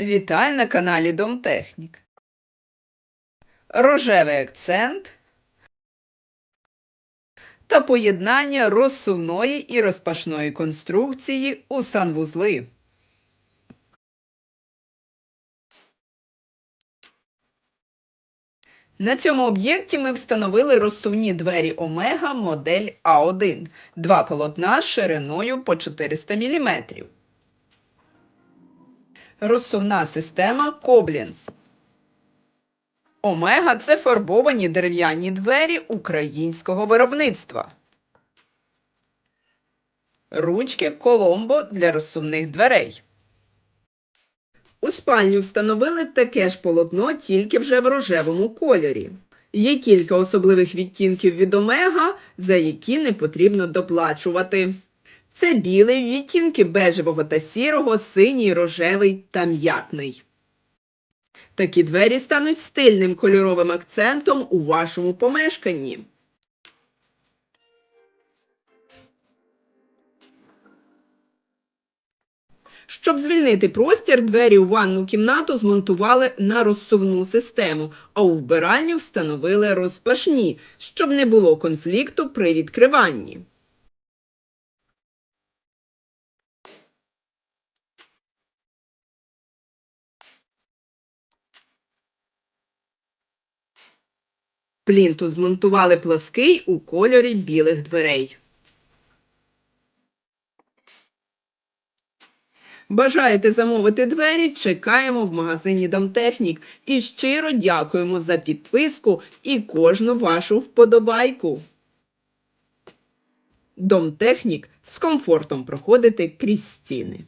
Вітаю на каналі Домтехнік. Рожевий акцент та поєднання розсувної і розпашної конструкції у санвузли. На цьому об'єкті ми встановили розсувні двері Омега модель А1, два полотна з шириною по 400 мм. Розсувна система Коблінс. Омега це фарбовані дерев'яні двері українського виробництва. Ручки Коломбо для розсувних дверей. У спальню встановили таке ж полотно, тільки вже в рожевому кольорі. Є кілька особливих відтінків від Омега, за які не потрібно доплачувати. Це білий, відтінки бежевого та сірого, синій, рожевий та м'ятний. Такі двері стануть стильним кольоровим акцентом у вашому помешканні. Щоб звільнити простір, двері у ванну кімнату змонтували на розсувну систему, а у вбиральню встановили розпашні, щоб не було конфлікту при відкриванні. Плінтус змонтували плаский у кольорі білих дверей. Бажаєте замовити двері? Чекаємо в магазині Домтехнік і щиро дякуємо за підписку і кожну вашу вподобайку. Домтехнік з комфортом проходити крізь стіни.